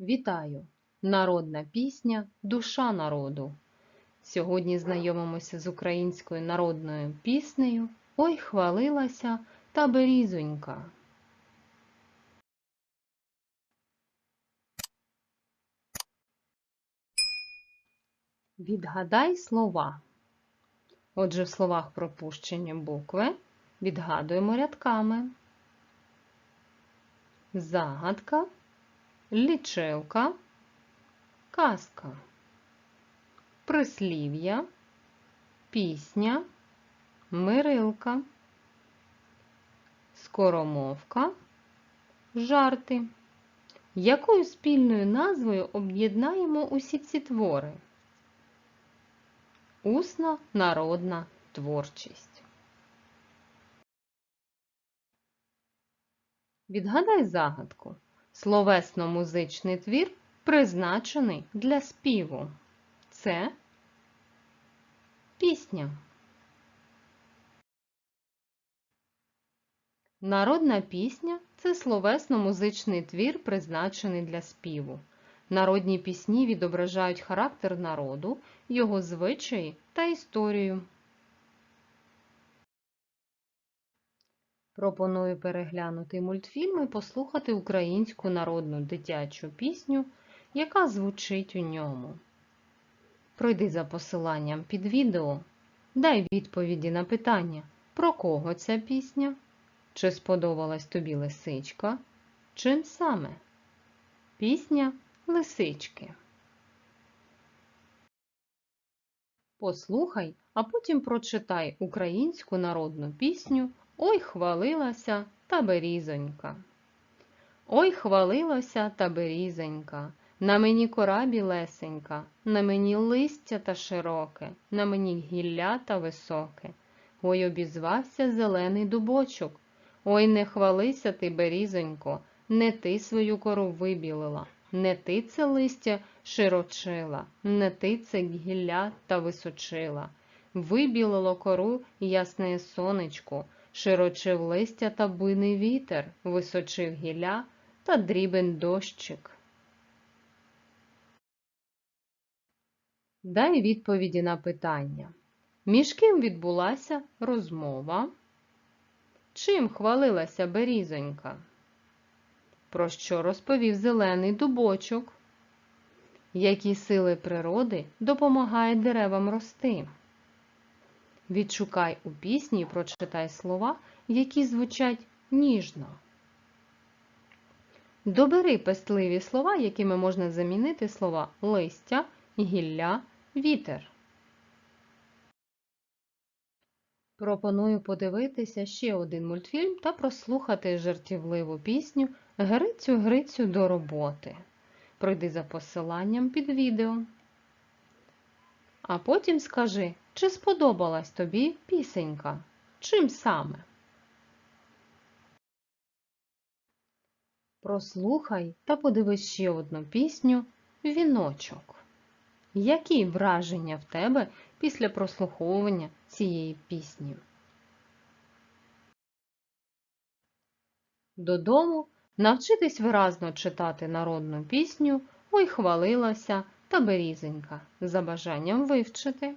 Вітаю! Народна пісня Душа народу. Сьогодні знайомимося з українською народною піснею Ой хвалилася та берізонька. Відгадай слова. Отже, в словах пропущені букви відгадуємо рядками. Загадка, лічилка, казка, прислів'я, пісня, мирилка, скоромовка, жарти. Якою спільною назвою об'єднаємо усі ці твори? Усна народна творчість. Відгадай загадку. Словесно-музичний твір призначений для співу. Це пісня. Народна пісня це словесно-музичний твір, призначений для співу. Народні пісні відображають характер народу, його звичаї та історію. Пропоную переглянути мультфільм і послухати українську народну дитячу пісню, яка звучить у ньому. Пройди за посиланням під відео, дай відповіді на питання, про кого ця пісня, чи сподобалась тобі лисичка, чим саме? Пісня Лисички. Послухай, а потім прочитай українську народну пісню Ой хвалилася та берізонька. Ой хвалилася та берізонька, на мені кора білесенька, на мені листя та широке, на мені гілля та високе. Ой обізвався зелений дубочок. Ой не хвалися ти, берізонько, не ти свою кору вибілила, не ти це листя широчила, не ти це гілля та височила. Вибілило кору ясне сонечко, широчив листя та буйний вітер, височив гілля та дрібен дощик. Дай відповіді на питання. Між ким відбулася розмова? Чим хвалилася берізонька? Про що розповів зелений дубочок? Які сили природи допомагають деревам рости? Відшукай у пісні і прочитай слова, які звучать ніжно. Добери пестливі слова, якими можна замінити слова листя, гілля, вітер. Пропоную подивитися ще один мультфільм та прослухати жартівливу пісню Грицю, Грицю до роботи. Пройди за посиланням під відео. А потім скажи, чи сподобалась тобі пісенька? Чим саме? Прослухай та подивись ще одну пісню Віночок. Які враження в тебе після прослуховування цієї пісні? Додому навчитись виразно читати народну пісню Ой хвалилася та берізенька за бажанням вивчити.